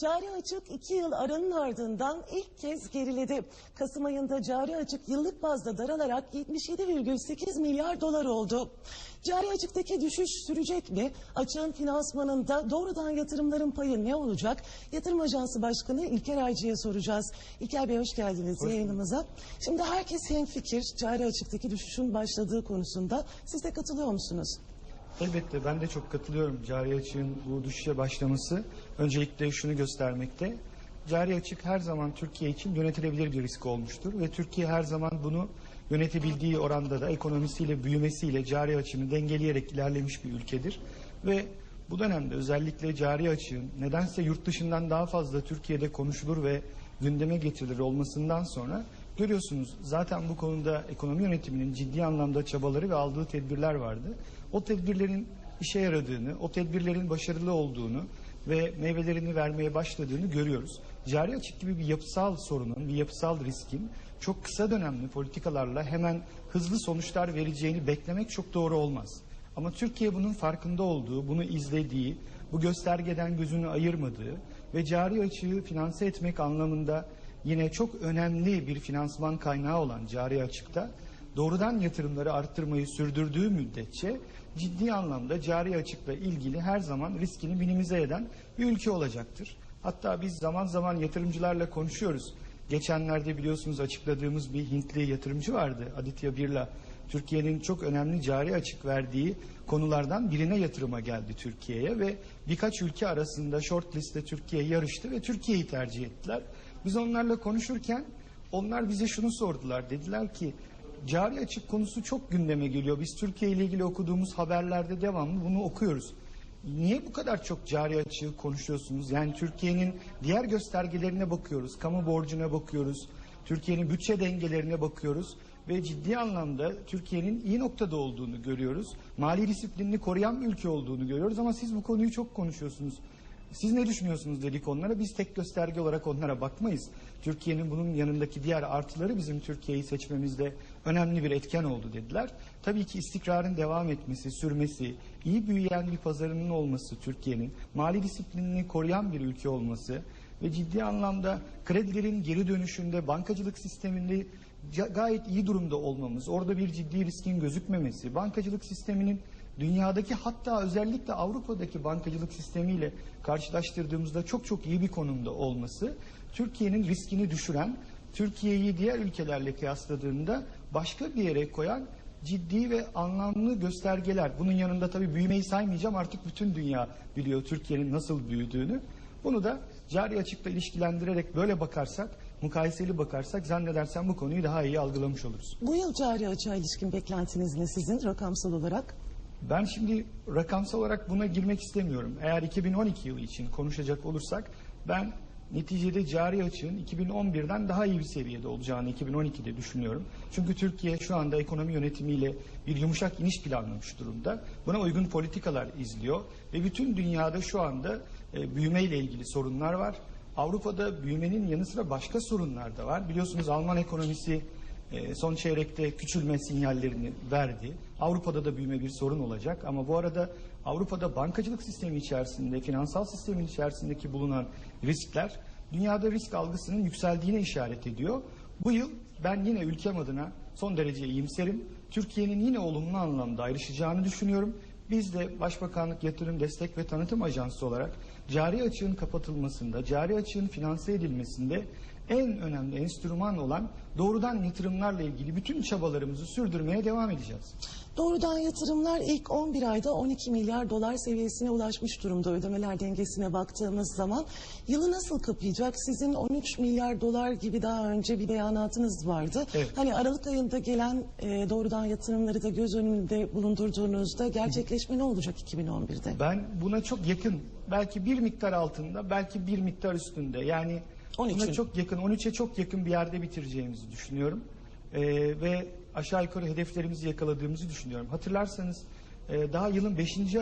Cari açık 2 yıl aranın ardından ilk kez geriledi. Kasım ayında cari açık yıllık bazda daralarak 77,8 milyar dolar oldu. Cari açıktaki düşüş sürecek mi? Açığın finansmanında doğrudan yatırımların payı ne olacak? Yatırım Ajansı Başkanı İlker Aycı'ya soracağız. İlker Bey hoş geldiniz yayınımıza. Şimdi herkes hemfikir cari açıktaki düşüşün başladığı konusunda. Siz de katılıyor musunuz? Elbette ben de çok katılıyorum cari açığın bu düşüşe başlaması. Öncelikle şunu göstermekte. Cari açık her zaman Türkiye için yönetilebilir bir risk olmuştur ve Türkiye her zaman bunu yönetebildiği oranda da ekonomisiyle büyümesiyle cari açığını dengeleyerek ilerlemiş bir ülkedir. Ve bu dönemde özellikle cari açığın nedense yurt dışından daha fazla Türkiye'de konuşulur ve gündeme getirilir olmasından sonra görüyorsunuz zaten bu konuda ekonomi yönetiminin ciddi anlamda çabaları ve aldığı tedbirler vardı. O tedbirlerin işe yaradığını, o tedbirlerin başarılı olduğunu ve meyvelerini vermeye başladığını görüyoruz. Cari açık gibi bir yapısal sorunun, bir yapısal riskin çok kısa dönemli politikalarla hemen hızlı sonuçlar vereceğini beklemek çok doğru olmaz. Ama Türkiye bunun farkında olduğu, bunu izlediği, bu göstergeden gözünü ayırmadığı ve cari açığı finanse etmek anlamında yine çok önemli bir finansman kaynağı olan cari açıkta doğrudan yatırımları arttırmayı sürdürdüğü müddetçe ciddi anlamda cari açıkla ilgili her zaman riskini minimize eden bir ülke olacaktır. Hatta biz zaman zaman yatırımcılarla konuşuyoruz. Geçenlerde biliyorsunuz açıkladığımız bir Hintli yatırımcı vardı Aditya Birla. Türkiye'nin çok önemli cari açık verdiği konulardan birine yatırıma geldi Türkiye'ye ve birkaç ülke arasında short liste Türkiye yarıştı ve Türkiye'yi tercih ettiler. Biz onlarla konuşurken onlar bize şunu sordular. Dediler ki cari açık konusu çok gündeme geliyor. Biz Türkiye ile ilgili okuduğumuz haberlerde devamlı bunu okuyoruz. Niye bu kadar çok cari açığı konuşuyorsunuz? Yani Türkiye'nin diğer göstergelerine bakıyoruz, kamu borcuna bakıyoruz, Türkiye'nin bütçe dengelerine bakıyoruz ve ciddi anlamda Türkiye'nin iyi noktada olduğunu görüyoruz. Mali disiplinini koruyan bir ülke olduğunu görüyoruz ama siz bu konuyu çok konuşuyorsunuz. Siz ne düşünüyorsunuz dedik onlara. Biz tek gösterge olarak onlara bakmayız. Türkiye'nin bunun yanındaki diğer artıları bizim Türkiye'yi seçmemizde önemli bir etken oldu dediler. Tabii ki istikrarın devam etmesi, sürmesi, iyi büyüyen bir pazarının olması Türkiye'nin, mali disiplinini koruyan bir ülke olması ve ciddi anlamda kredilerin geri dönüşünde bankacılık sisteminde gayet iyi durumda olmamız, orada bir ciddi riskin gözükmemesi, bankacılık sisteminin dünyadaki hatta özellikle Avrupa'daki bankacılık sistemiyle karşılaştırdığımızda çok çok iyi bir konumda olması Türkiye'nin riskini düşüren, Türkiye'yi diğer ülkelerle kıyasladığında başka bir yere koyan ciddi ve anlamlı göstergeler. Bunun yanında tabii büyümeyi saymayacağım artık bütün dünya biliyor Türkiye'nin nasıl büyüdüğünü. Bunu da cari açıkla ilişkilendirerek böyle bakarsak, mukayeseli bakarsak zannedersem bu konuyu daha iyi algılamış oluruz. Bu yıl cari açığa ilişkin beklentiniz ne sizin rakamsal olarak? Ben şimdi rakamsal olarak buna girmek istemiyorum. Eğer 2012 yılı için konuşacak olursak ben neticede cari açığın 2011'den daha iyi bir seviyede olacağını 2012'de düşünüyorum. Çünkü Türkiye şu anda ekonomi yönetimiyle bir yumuşak iniş planlamış durumda. Buna uygun politikalar izliyor ve bütün dünyada şu anda e, büyümeyle ilgili sorunlar var. Avrupa'da büyümenin yanı sıra başka sorunlar da var. Biliyorsunuz Alman ekonomisi e, son çeyrekte küçülme sinyallerini verdi. Avrupa'da da büyüme bir sorun olacak ama bu arada Avrupa'da bankacılık sistemi içerisinde, finansal sistemin içerisindeki bulunan riskler dünyada risk algısının yükseldiğine işaret ediyor. Bu yıl ben yine ülkem adına son derece iyimserim. Türkiye'nin yine olumlu anlamda ayrışacağını düşünüyorum. Biz de Başbakanlık Yatırım Destek ve Tanıtım Ajansı olarak cari açığın kapatılmasında, cari açığın finanse edilmesinde en önemli enstrüman olan doğrudan yatırımlarla ilgili bütün çabalarımızı sürdürmeye devam edeceğiz. Doğrudan yatırımlar ilk 11 ayda 12 milyar dolar seviyesine ulaşmış durumda ödemeler dengesine baktığımız zaman. Yılı nasıl kapayacak? Sizin 13 milyar dolar gibi daha önce bir beyanatınız vardı. Evet. Hani Aralık ayında gelen e, doğrudan yatırımları da göz önünde bulundurduğunuzda gerçekleşme ne olacak 2011'de? Ben buna çok yakın, belki bir miktar altında, belki bir miktar üstünde. Yani 13'ün. buna çok yakın, 13'e çok yakın bir yerde bitireceğimizi düşünüyorum. Ee, ve aşağı yukarı hedeflerimizi yakaladığımızı düşünüyorum. Hatırlarsanız e, daha yılın 5. ayı